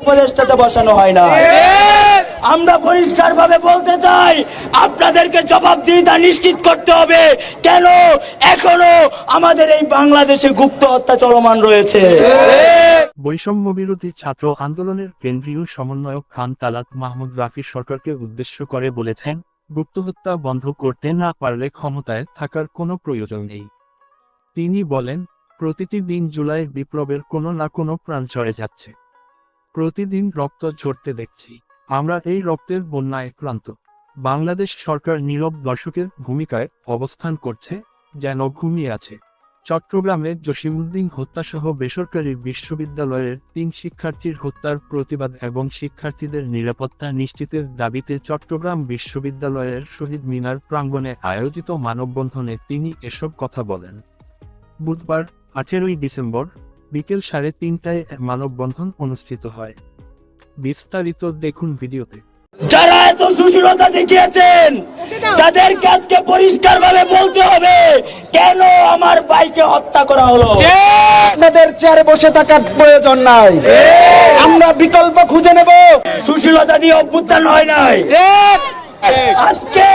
উপদেষ্টাতে বসানো হয় না। আমরা পরিষ্কার ভাবে বলতে চাই, আপনাদেরকে জবাবদিহিতা নিশ্চিত করতে হবে। কেন? এখনও আমাদের এই বাংলাদেশে গুপ্ত হত্যা চলমান রয়েছে। বৈষম্য বিরোধী ছাত্র আন্দোলনের কেন্দ্রীয় সমন্বয়ক খান তালাত মাহমুদ রাফি সরকারকে উদ্দেশ্য করে বলেছেন গুপ্তহত্যা বন্ধ করতে না পারলে ক্ষমতায় থাকার কোনো প্রয়োজন নেই। তিনি বলেন, প্রতিটি দিন জুলাই বিপ্লবের কোনো না কোনো প্রাণ চড়ে যাচ্ছে। প্রতিদিন রক্ত ঝরতে দেখছি। আমরা এই রক্তের বন্যায় ক্লান্ত। বাংলাদেশ সরকার নীরব দর্শকের ভূমিকায় অবস্থান করছে, যেন ঘুমিয়ে আছে। চট্টগ্রামে জসিমউদ্দিন হত্যাসহ বেসরকারি বিশ্ববিদ্যালয়ের তিন শিক্ষার্থীর হত্যার প্রতিবাদ এবং শিক্ষার্থীদের নিরাপত্তা নিশ্চিতের দাবিতে চট্টগ্রাম বিশ্ববিদ্যালয়ের শহীদ মিনার প্রাঙ্গণে আয়োজিত মানববন্ধনে তিনি এসব কথা বলেন। বুধবার, আঠেরোই ডিসেম্বর বিকেল সাড়ে তিনটায় মানববন্ধন অনুষ্ঠিত হয়। বিস্তারিত দেখুন ভিডিওতে। যারা এত সুশীলতা দেখিয়েছেন তাদেরকে আজকে পরিষ্কার ভাবে বলতে হবে কেন আমার ভাইকে হত্যা করা হলো? আপনাদের চেয়ারে বসে থাকার প্রয়োজন নাই। আমরা বিকল্প খুঁজে নেব। সুশীলতা দিয়ে অভ্যুত্থান হয় নাই। আজকে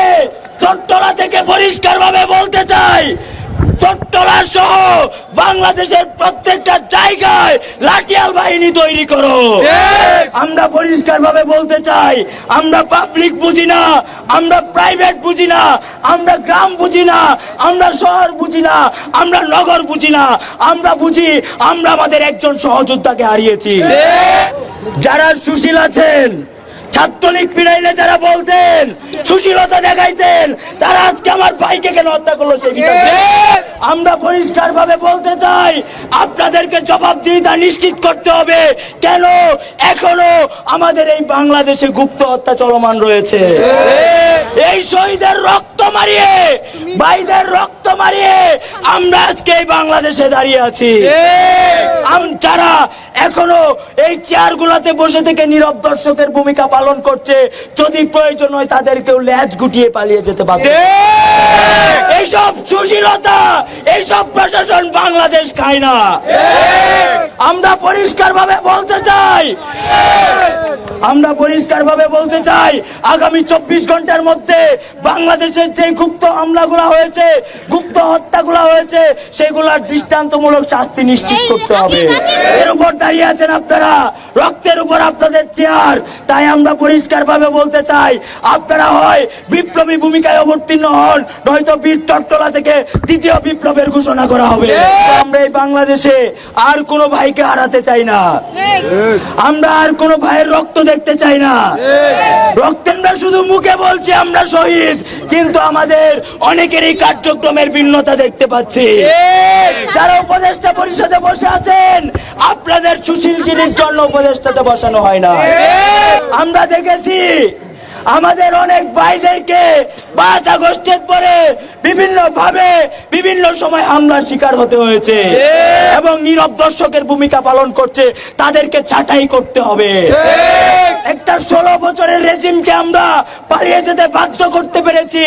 চট্টলা থেকে পরিষ্কার ভাবে বলতে চাই চট্টলা সহ বাংলাদেশের প্রত্যেকটা জায়গায় লাঠিয়াল বাহিনী তৈরি করো। আমরা পরিষ্কার ভাবে বলতে চাই আমরা পাবলিক বুঝি না আমরা প্রাইভেট বুঝি না আমরা গ্রাম বুঝি না আমরা শহর বুঝি না আমরা নগর বুঝি না। আমরা বুঝি আমরা আমাদের একজন সহযোদ্ধাকে হারিয়েছি। যারা সুশীল আছেন ছাত্রলীগ ফিরাইলে যারা বলতেন সুশীলতা দেখাইতেন তারা আজকে আমার ভাইকে কেন হত্যা করল সে বিচার আমরা পরিষ্কার ভাবে বলতে চাই আপনাদেরকে জবাবদিহিতা নিশ্চিত করতে হবে। কেন? এখনও আমাদের এই বাংলাদেশে গুপ্ত হত্যা চলমান রয়েছে। এই শহীদের রক্ত মারিয়ে ভাইদের রক্ত মারিয়ে আমরা আজকে এই বাংলাদেশে দাঁড়িয়ে আছি। যারা এখনও এই চেয়ার গুলাতে বসে থেকে নীরব দর্শকের ভূমিকা পালন করছে যদি প্রয়োজন হয় তাদেরকেও ল্যাজ গুটিয়ে পালিয়ে যেতে পারবে এইসব সুশীলতা এইসব প্রশাসন বাংলাদেশ খায় না। আমরা পরিষ্কার ভাবে বলতে চাই। আমরা পরিষ্কার ভাবে বলতে চাই আগামী চব্বিশ ঘণ্টার মধ্যে বাংলাদেশের যে গুপ্ত হামলাগুলো হয়েছে গুপ্ত হত্যাগুলো হয়েছে সেগুলোর দৃষ্টান্তমূলক শাস্তি নিশ্চিত করতে হবে। এর উপর দাঁড়িয়ে আছেন আপনারা রক্তের উপর আপনাদের চেয়ার। তাই আমরা পরিষ্কার ভাবে বলতে চাই আপনারা হয় বিপ্লবী ভূমিকায় অবতীর্ণ হন নয়তো বীর চট্টলা থেকে দ্বিতীয় বিপ্লবের ঘোষণা করা হবে। আমরা এই বাংলাদেশে আর কোনো ভাইকে হারাতে চাই না। আমরা আর কোনো ভাইয়ের রক্ত দেখতে চাই না। রক্ত আমরা শুধু মুখে বলছি, আমরা শহীদ। কিন্তু আমাদের অনেকেরই কার্যক্রমের ভিন্নতা দেখতে পাচ্ছি। যারা উপদেষ্টা পরিষদে বসে আছেন, আপনাদের সুশীল জিনিস জন্য উপদেষ্টাতে বসানো হয় না। আমরা দেখেছি আমাদের অনেক ভাইদেরকে পাঁচ আগস্টের পরে বিভিন্ন ভাবে বিভিন্ন সময় হামলার শিকার হতে হয়েছে। এবং নীরব দর্শকের ভূমিকা পালন করছে তাদেরকে ছাঁটাই করতে হবে। একটা ষোলো বছরের রেজিমকে আমরা পালিয়ে যেতে বাধ্য করতে পেরেছি।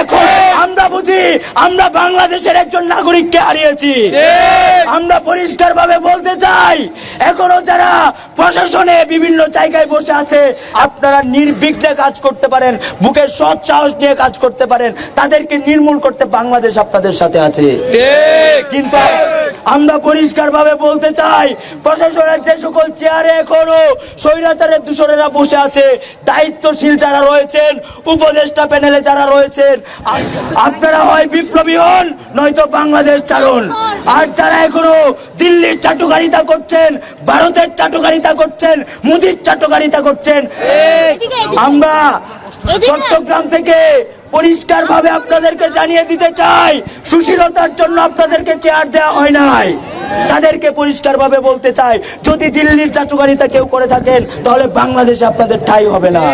এখন আমরা বুঝি আমরা বাংলাদেশের একজন নাগরিককে হারিয়েছি। আমরা পরিষ্কার ভাবে বলতে চাই এখনও যারা প্রশাসনে বিভিন্ন জায়গায় বসে আছে আপনারা নির্বিঘ্নে কাজ করতে পারেন বুকের সৎ সাহস নিয়ে কাজ করতে পারেন তাদেরকে নির্মূল করতে বাংলাদেশ আপনাদের সাথে আছে। কিন্তু আমরা পরিষ্কার ভাবে বলতে চাই প্রশাসনের যে সকল চেয়ারে এখনও স্বৈরাচারের দূষণেরা বসে আছে দায়িত্বশীল যারা রয়েছেন উপদেষ্টা প্যানেলে যারা রয়েছেন আপনারা হয় বিপ্লবী হন নয়তো বাংলাদেশ চালন। আর যারা এখনও দিল্লির চাটুকারিতা করছেন ভারতের চাটুকারিতা করছেন মুদির চাটুকারিতা করছেন আমরা চট্টগ্রাম থেকে পরিষ্কার ভাবে আপনাদেরকে জানিয়ে দিতে চাই, সুশীলতার জন্য আপনাদেরকে চেয়ার দেওয়া হয় নাই। তাদেরকে পরিষ্কার ভাবে বলতে চাই, যদি দিল্লির চাচুকারিতা কেউ করে থাকেন, তাহলে বাংলাদেশে আপনাদের ঠাই হবে না।